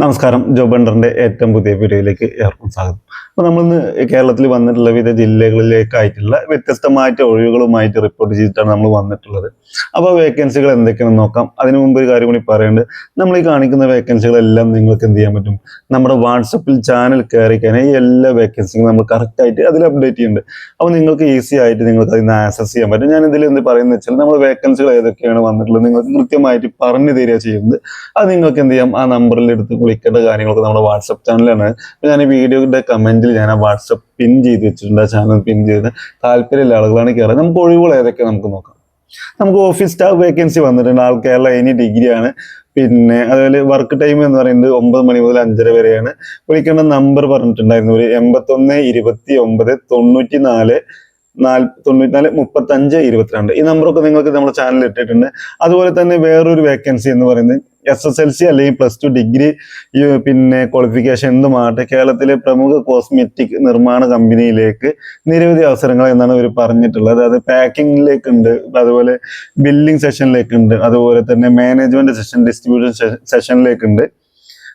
നമസ്കാരം ജോബ് ബണ്ടറിന്റെ ഏറ്റവും പുതിയ വീഡിയോയിലേക്ക് ഏവർക്കും സ്വാഗതം. അപ്പോൾ നമ്മളിന്ന് കേരളത്തിൽ വന്നിട്ടുള്ള വിവിധ ജില്ലകളിലേക്കായിട്ടുള്ള വ്യത്യസ്തമായിട്ട് ഒഴിവുകളുമായിട്ട് റിപ്പോർട്ട് ചെയ്തിട്ടാണ് നമ്മൾ വന്നിട്ടുള്ളത്. അപ്പോൾ വേക്കൻസികൾ എന്തൊക്കെയാണെന്ന് നോക്കാം. അതിനു മുമ്പ് ഒരു കാര്യം കൂടി പറയുന്നുണ്ട് നമ്മൾ ഈ കാണിക്കുന്ന വേക്കൻസികളെല്ലാം നിങ്ങൾക്ക് എന്ത് ചെയ്യാൻ പറ്റും? നമ്മുടെ വാട്സപ്പിൽ ചാനൽ കയറി കഴിഞ്ഞാൽ എല്ലാ വേക്കൻസികളും നമ്മൾ കറക്റ്റ് ആയിട്ട് അതിൽ അപ്ഡേറ്റ് ചെയ്യുന്നുണ്ട്. അപ്പോൾ നിങ്ങൾക്ക് ഈസി ആയിട്ട് നിങ്ങൾക്ക് അതിൽ നിന്ന് ആക്സസ് ചെയ്യാൻ പറ്റും. ഞാൻ ഇതിൽ എന്ത് പറയുന്നത് വെച്ചാൽ നമ്മൾ വേക്കൻസികൾ ഏതൊക്കെയാണ് വന്നിട്ടുള്ളത് നിങ്ങൾക്ക് കൃത്യമായിട്ട് പറഞ്ഞു തരിക ചെയ്യുന്നത്. അത് നിങ്ങൾക്ക് എന്ത് ചെയ്യാം? ആ നമ്പറിൽ എടുത്ത് വിളിക്കേണ്ട കാര്യങ്ങളൊക്കെ നമ്മുടെ വാട്സപ്പ് ചാനലാണ് ഞാൻ ഈ വീഡിയോയുടെ കമന്റിൽ ഞാൻ ആ വാട്സപ്പ് പിൻ ചെയ്ത് വെച്ചിട്ടുണ്ട്. ആ ചാനൽ പിൻ ചെയ്ത് താല്പര്യമുള്ള ആളുകളാണ് കയറുക നമുക്ക് ഒഴിവുകൾ ഏതൊക്കെ നമുക്ക് നോക്കാം. നമുക്ക് ഓഫീസ് സ്റ്റാഫ് വേക്കൻസി വന്നിട്ടുണ്ട്. ആൾ കേരള എനി ഡിഗ്രിയാണ് പിന്നെ അതുപോലെ വർക്ക് ടൈം എന്ന് പറയുന്നത് ഒമ്പത് മണി മുതൽ അഞ്ചര വരെയാണ്. വിളിക്കേണ്ട നമ്പർ പറഞ്ഞിട്ടുണ്ടായിരുന്നു. ഒരു എൺപത്തൊന്ന് ഇരുപത്തി ഒമ്പത് തൊണ്ണൂറ്റി നാല് നാല് തൊണ്ണൂറ്റിനാല് മുപ്പത്തഞ്ച് ഇരുപത്തിരണ്ട്. ഈ നമ്പറൊക്കെ നിങ്ങൾക്ക് നമ്മുടെ ചാനലിൽ ഇട്ടിട്ടുണ്ട്. അതുപോലെ തന്നെ വേറൊരു വേക്കൻസി എന്ന് പറയുന്നത് എസ് എസ് എൽ സി അല്ലെങ്കിൽ പ്ലസ് ടു ഡിഗ്രി പിന്നെ ക്വാളിഫിക്കേഷൻ എന്തുമാകട്ടെ കേരളത്തിലെ പ്രമുഖ കോസ്മെറ്റിക് നിർമ്മാണ കമ്പനിയിലേക്ക് നിരവധി അവസരങ്ങൾ എന്നാണ് ഇവർ പറഞ്ഞിട്ടുള്ളത്. അത് പാക്കിങ്ങിലേക്ക് ഉണ്ട് അതുപോലെ ബില്ലിംഗ് സെഷനിലേക്ക് ഉണ്ട് അതുപോലെ തന്നെ മാനേജ്മെന്റ് സെഷൻ ഡിസ്ട്രിബ്യൂഷൻ സെഷനിലേക്ക് ഉണ്ട്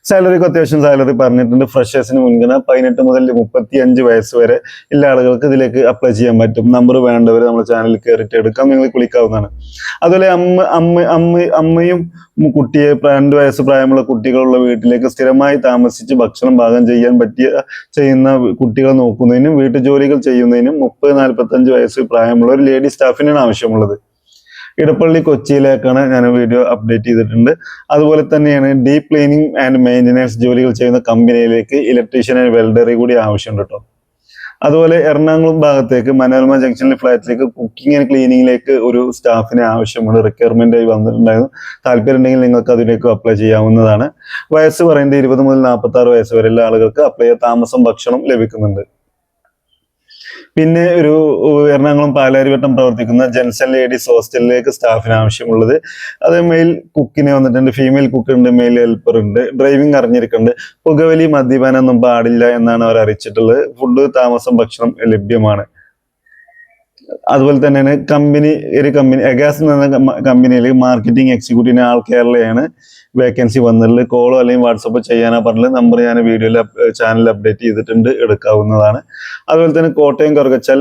സാലറിക്ക് അത്യാവശ്യം സാലറി പറഞ്ഞിട്ടുണ്ട്. ഫ്രഷേഴ്സിന് മുൻഗണന പതിനെട്ട് മുതൽ മുപ്പത്തി അഞ്ച് വയസ്സ് വരെ എല്ലാ ആളുകൾക്ക് ഇതിലേക്ക് അപ്ലൈ ചെയ്യാൻ പറ്റും. നമ്പർ വേണ്ടവർ നമ്മുടെ ചാനലിൽ കയറിയിട്ട് എടുക്കാം. നിങ്ങൾ വിളിക്കാവുന്നതാണ് അതുപോലെ അമ്മ അമ്മ അമ്മ അമ്മയും കുട്ടിയെ രണ്ട് വയസ്സ് പ്രായമുള്ള കുട്ടികളുള്ള വീട്ടിലേക്ക് സ്ഥിരമായി താമസിച്ച് ഭക്ഷണം പാകം ചെയ്യാൻ പറ്റിയ ചെയ്യുന്ന കുട്ടികളെ നോക്കുന്നതിനും വീട്ടുജോലികൾ ചെയ്യുന്നതിനും മുപ്പത് നാൽപ്പത്തഞ്ച് വയസ്സ് പ്രായമുള്ള ഒരു ലേഡി സ്റ്റാഫിനാണ് ആവശ്യമുള്ളത്. ഇടപ്പള്ളി കൊച്ചിയിലേക്കാണ് ഞാൻ വീഡിയോ അപ്ഡേറ്റ് ചെയ്തിട്ടുണ്ട്. അതുപോലെ തന്നെയാണ് ഡീപ് ക്ലീനിങ് ആൻഡ് മെയിന്റനൻസ് ജോലികൾ ചെയ്യുന്ന കമ്പനിയിലേക്ക് ഇലക്ട്രീഷ്യൻ ആൻഡ് വെൽഡറി കൂടി ആവശ്യമുണ്ട് കേട്ടോ അതുപോലെ എറണാകുളം ഭാഗത്തേക്ക് മനോരമ ജംഗ്ഷനിലെ ഫ്ലാറ്റിലേക്ക് കുക്കിംഗ് ആൻഡ് ക്ലീനിങ്ങിലേക്ക് ഒരു സ്റ്റാഫിനെ ആവശ്യമുണ്ട് റിക്വയർമെന്റ് ആയി വന്നിട്ടുണ്ടായിരുന്നു. താല്പര്യം ഉണ്ടെങ്കിൽ നിങ്ങൾക്ക് അതിലേക്ക് അപ്ലൈ ചെയ്യാവുന്നതാണ്. വയസ്സ് പറയുന്നത് ഇരുപത് മുതൽ നാൽപ്പത്തി ആറ് വയസ്സ് വരെയുള്ള ആളുകൾക്ക് അപ്ലൈ ചെയ്യാൻ താമസം ഭക്ഷണം ലഭിക്കുന്നുണ്ട്. പിന്നെ ഒരു എറണാകുളം പാലാരിവട്ടം പ്രവർത്തിക്കുന്ന ജെൻസൺ ലേഡീസ് ഹോസ്റ്റലിലേക്ക് സ്റ്റാഫിന് ആവശ്യമുള്ളത്. അത് മെയിൽ കുക്കിനെ വന്നിട്ടുണ്ട്. ഫീമെയിൽ കുക്ക് ഉണ്ട് മെയിൽ ഹെൽപ്പർ ഉണ്ട്. ഡ്രൈവിംഗ് അറിഞ്ഞിരിക്കുന്നുണ്ട് പുകവലി മദ്യപാനം ഒന്നും പാടില്ല എന്നാണ് അവർ അറിയിച്ചിട്ടുള്ളത്. ഫുഡ് താമസം ഭക്ഷണം ലഭ്യമാണ്. അതുപോലെ തന്നെയാണ് കമ്പനി ഒരു കമ്പനി എഗാസ് എന്ന കമ്പനിയിൽ മാർക്കറ്റിംഗ് എക്സിക്യൂട്ടീവിന് ആൾ കേരളയാണ്. വേക്കൻസി വന്നതിൽ കോളോ അല്ലെങ്കിൽ വാട്സപ്പ് ചെയ്യാനാ പറഞ്ഞത് നമ്പർ ഞാൻ വീഡിയോയിൽ ചാനൽ അപ്ഡേറ്റ് ചെയ്തിട്ടുണ്ട്. എടുക്കാവുന്നതാണ്. അതുപോലെ തന്നെ കോട്ടയം കറുകച്ചാൽ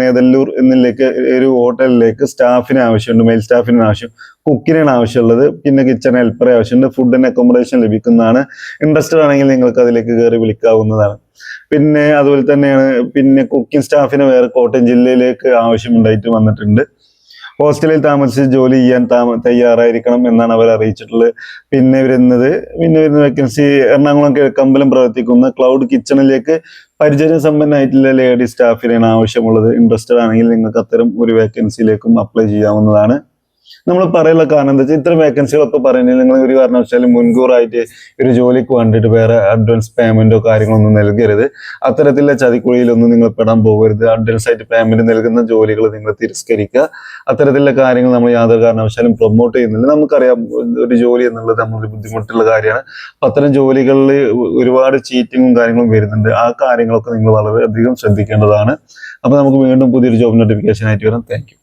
നേതല്ലൂർ എന്നിലേക്ക് ഒരു ഹോട്ടലിലേക്ക് സ്റ്റാഫിന് ആവശ്യമുണ്ട്. മെയിൽ സ്റ്റാഫിന് ആവശ്യം കുക്കിനാണ് ആവശ്യമുള്ളത്. പിന്നെ കിച്ചൺ ഹെൽപ്പറെ ആവശ്യമുണ്ട്. ഫുഡ് ആൻഡ് അക്കോമഡേഷൻ ലഭിക്കുന്നതാണ്. ഇൻട്രസ്റ്റഡ് ആണെങ്കിൽ നിങ്ങൾക്ക് അതിലേക്ക് കയറി വിളിക്കാവുന്നതാണ്. പിന്നെ അതുപോലെ തന്നെയാണ് പിന്നെ കുക്കിംഗ് സ്റ്റാഫിന് വേറെ കോട്ടയം ജില്ലയിലേക്ക് ആവശ്യമുണ്ടായിട്ട് വന്നിട്ടുണ്ട്. ഹോസ്റ്റലിൽ താമസിച്ച് ജോലി ചെയ്യാൻ താമ തയ്യാറായിരിക്കണം എന്നാണ് അവർ അറിയിച്ചിട്ടുള്ളത്. പിന്നെ വരുന്നത് പിന്നെ വരുന്ന വേക്കൻസി എറണാകുളം കിഴക്കമ്പലം പ്രവർത്തിക്കുന്ന ക്ലൗഡ് കിച്ചണിലേക്ക് പരിചയ സമ്പന്നമായിട്ടുള്ള ലേഡി സ്റ്റാഫിനാണ് ആവശ്യമുള്ളത്. ഇൻട്രസ്റ്റഡ് ആണെങ്കിൽ നിങ്ങൾക്ക് അത്തരം ഒരു വേക്കൻസിയിലേക്കും അപ്ലൈ ചെയ്യാവുന്നതാണ്. നമ്മൾ പറയാനുള്ള കാരണം എന്താ വെച്ചാൽ ഇത്ര വേക്കൻസികളൊക്കെ പറയുന്നത് നിങ്ങൾ ഒരു കാരണവശാലും മുൻകൂറായിട്ട് ഒരു ജോലിക്ക് വേണ്ടിയിട്ട് വേറെ അഡ്വാൻസ് പേയ്മെന്റോ കാര്യങ്ങളൊന്നും നൽകരുത്. അത്തരത്തിലുള്ള ചതിക്കുഴിയിലൊന്നും നിങ്ങൾ പെടാൻ പോകരുത്. അഡ്വാൻസ് ആയിട്ട് പേയ്മെന്റ് നൽകുന്ന ജോലികൾ നിങ്ങൾ തിരസ്കരിക്കുക. അത്തരത്തിലുള്ള കാര്യങ്ങൾ നമ്മൾ യാതൊരു കാരണവശാലും പ്രൊമോട്ട് ചെയ്യുന്നില്ല. നമുക്കറിയാം ഒരു ജോലി എന്നുള്ളത് നമ്മളൊരു ബുദ്ധിമുട്ടുള്ള കാര്യമാണ്. അപ്പൊ അത്തരം ജോലികളിൽ ഒരുപാട് ചീറ്റിങ്ങും കാര്യങ്ങളും വരുന്നുണ്ട്. ആ കാര്യങ്ങളൊക്കെ നിങ്ങൾ വളരെയധികം ശ്രദ്ധിക്കേണ്ടതാണ്. അപ്പൊ നമുക്ക് വീണ്ടും പുതിയൊരു ജോബ് നോട്ടിഫിക്കേഷൻ ആയിട്ട് വരാം. താങ്ക്